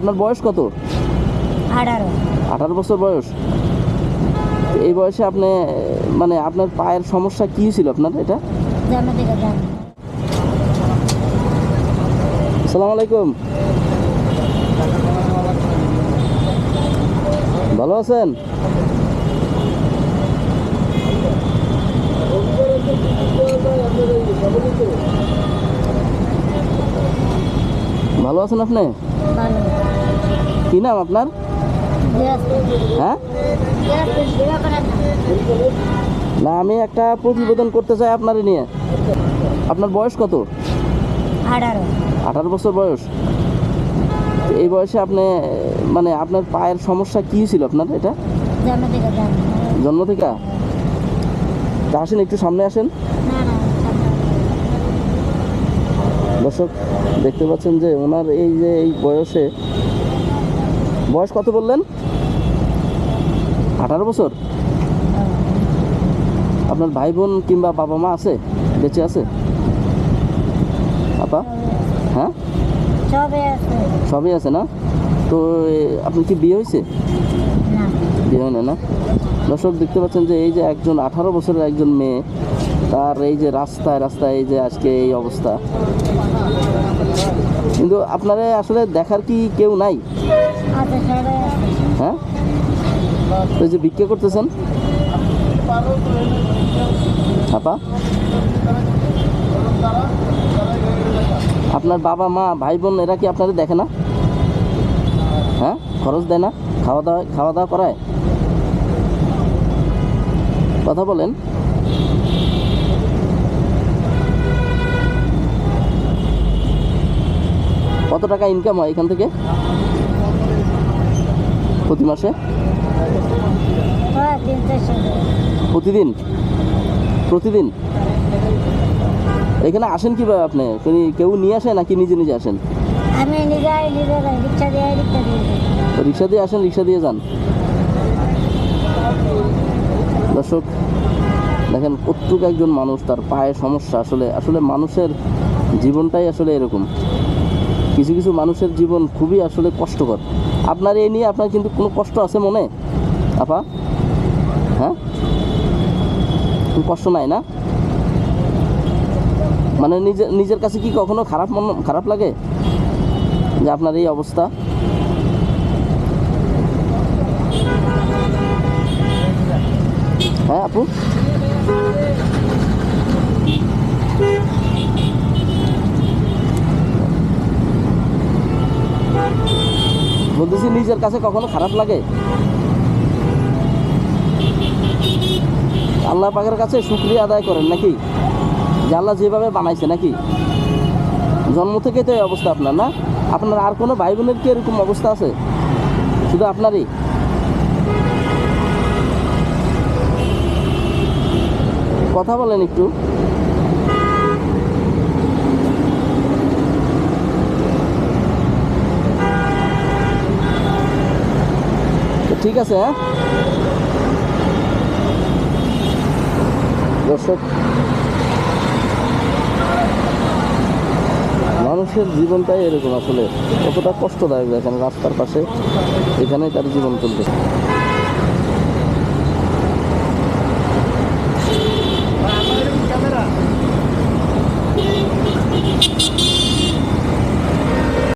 আপনার বয়স কত? আঠারো। আঠারো বছর বয়স। এই বয়সে আপনি মানে আপনার পায়ের সমস্যা কী ছিল আপনার এটা? আসসালামু আলাইকুম। ভালো আছেন? ভালো আছেন আপনি? কি নাম আপনার? হ্যাঁ? না আমি একটা প্রতিবেদন করতে চাই আপনার নিয়ে। আপনার বয়স কত? আঠারো। বছর বয়স। এই বয়সে আপনি মানে আপনার পায়ের সমস্যা কী ছিল আপনার এটা? জন্ম থেকে তা আসেন একটু সামনে আসেন। দর্শক দেখতে পাচ্ছেন যে ওনার এই যে এই বয়সে বয়স কত বললেন? আঠারো বছর? আপনার ভাই বোন কিংবা বাবা মা আছে? বেঁচে আছে? আপা? হ্যাঁ? সবই আছে না? তো আপনি কি বিয়ে হয়েছে? বিয়ে হয় না না? দর্শক দেখতে পাচ্ছেন যে এই যে একজন আঠারো বছরের একজন মেয়ে তার এই যে রাস্তায় রাস্তায় এই যে আজকে এই অবস্থা। কিন্তু আপনারা আসলে দেখার কি কেউ নাই? হ্যাঁ? এই যে ভিক্ষা করতেছেন? আপা? আপনার বাবা, মা, ভাই, বোন, এরা কি আপনাদের দেখে না? হ্যাঁ? খরচ দেয় না? খাওয়া দাওয়া খাওয়া দাওয়া করায়? কথা বলেন। কত টাকা ইনকাম হয় এখান থেকে? প্রতি মাসে? হয় প্রতিদিন? প্রতিদিন? এখানে আসেন কীভাবে আপনি? কেউ নিয়ে আসে নাকি নিজে নিজে আসেন? আমি নিজে যাই রিক্সা দিয়ে রিক্সা দিয়ে। রিক্সা দিয়ে আসেন রিক্সা দিয়ে যান? দর্শক দেখেন প্রত্যেক একজন মানুষ তার পায়ে সমস্যা। আসলে আসলে মানুষের জীবনটাই আসলে এরকম। কিছু কিছু মানুষের জীবন খুবই আসলে কষ্টকর। আপনার এই নিয়ে আপনার কিন্তু কোনো কষ্ট আছে মনে? আপা? হ্যাঁ? কষ্ট নাই না? মানে নিজের নিজের কাছে কি কখনো খারাপ মন, খারাপ লাগে? যে আপনার এই অবস্থা? হ্যাঁ আপু? বলতেছি, নিজের কাছে কখনো খারাপ লাগে? আল্লাহ পাকের কাছে শুক্রিয়া আদায় করেন নাকি? যে আল্লাহ যেভাবে বানাইছে নাকি? জন্ম থেকেই তো এই অবস্থা আপনার, না? আপনার আর কোনো ভাই বোনের কি এরকম অবস্থা আছে? শুধু আপনারই? কথা বলেন একটু। ঠিক আছে হ্যাঁ? দর্শক, মানুষের জীবনটাই এরকম আসলে। কতটা কষ্টদায়ক দেখেন রাস্তার পাশে, এখানেই তার জীবন চলতেছে।